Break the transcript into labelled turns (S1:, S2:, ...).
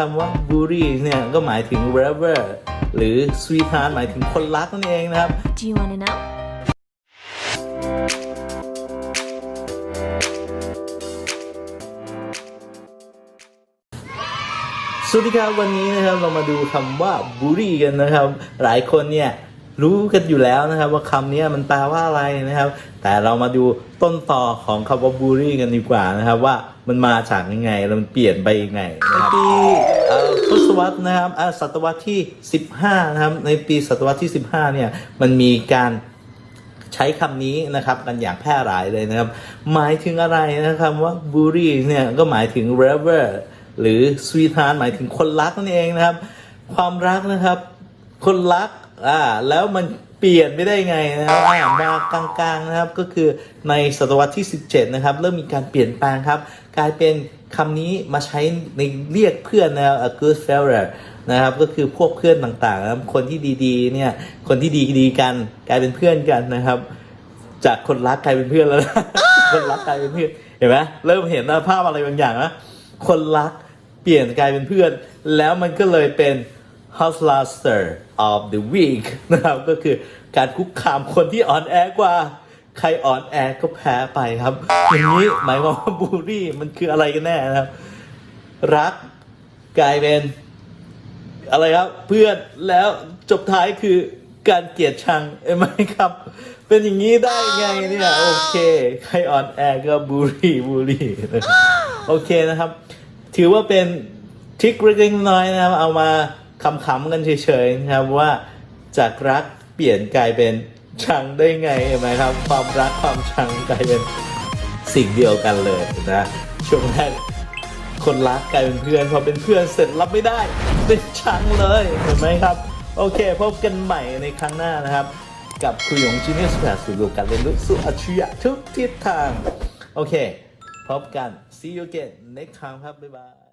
S1: คำว่า bully เนี่ยก็หมายถึง lover หรือ sweetheart หมายถึงคนรักนั่นเองนะครับ
S2: Do you want to know?
S1: สวัสดีครับวันนี้นะครับเรามาดูคำว่า bully กันนะครับ หลายคนเนี่ย รู้กันอยู่แล้วนะครับ ว่าคำนี้มันแปลว่าอะไรนะครับ แต่เรามาดูต้นต่อของคำว่า bully กันดีกว่านะครับ ว่ามันมาจากยังไงแล้วมันเปลี่ยนไปยังไงนะครับปีเอ่อทศวรรษนะครับอ่าศตวรรษที่ 15 นะครับ ในปีศตวรรษที่ 15 เนี่ยมันมีการใช้คำนี้นะครับกันอย่างแพร่หลายเลยนะครับ หมายถึงอะไรนะครับว่า bully เนี่ยก็หมายถึง lover หรือ sweetheart หมายถึงคนรักนั่นเองนะครับ ความรักนะครับ คนรัก อ่าแล้วมันเปลี่ยนไปได้ไงนะครับมากลางๆนะครับก็คือในศตวรรษที่ 17 นะครับ เริ่มมีการเปลี่ยนแปลงครับ กลายเป็นคำนี้มาใช้ในเรียกเพื่อนนะครับ a good fellow นะครับก็คือพวกเพื่อนต่างๆนะครับคนที่ดีๆเนี่ยคนที่ดีๆกันกลายเป็นเพื่อนกันนะครับ จากคนรักกลายเป็นเพื่อนแล้วนะคนรักกลายเป็นเพื่อนเห็นไหมเริ่มเห็นภาพอะไรบางอย่างนะคนรักเปลี่ยนกลายเป็นเพื่อน แล้วมันก็เลยเป็น house laster of the week นะครับก็คือการคุกคามคนที่อ่อนแอกว่า ใครอ่อนแอก็แพ้ไปครับอย่างนี้หมายความว่าบูลลี่มันคืออะไรกันแน่นะครับ รักกลายเป็น อะไรครับ เพื่อนแล้วจบท้ายคือการเกลียดชังเอ้ไหมครับ เป็นอย่างนี้ได้ไงเนี่ยโอเค ใครอ่อนแอก็บูลลี่บูลลี่โอเคนะครับ ถือว่าเป็นทริคเล็กน้อยนะครับเอามา ขำๆกันเฉยๆนะครับว่าจากรักเปลี่ยนกลายเป็นชังได้ไงเห็นไหมครับ ความรักความชังกลายเป็นสิ่งเดียวกันเลยนะช่วงแรกคนรักกลายเป็นเพื่อนพอเป็นเพื่อนเสร็จรับไม่ได้ เป็นชังเลยเห็นไหมครับ โอเค พบกันใหม่ในครั้งหน้านะครับ กับคุยของจีเนียสแปดสู่โลกการเรียนรู้สู่อัจฉริยะทุกทิศทาง โอเค พบกัน see you again next time ครับ บ๊ายบาย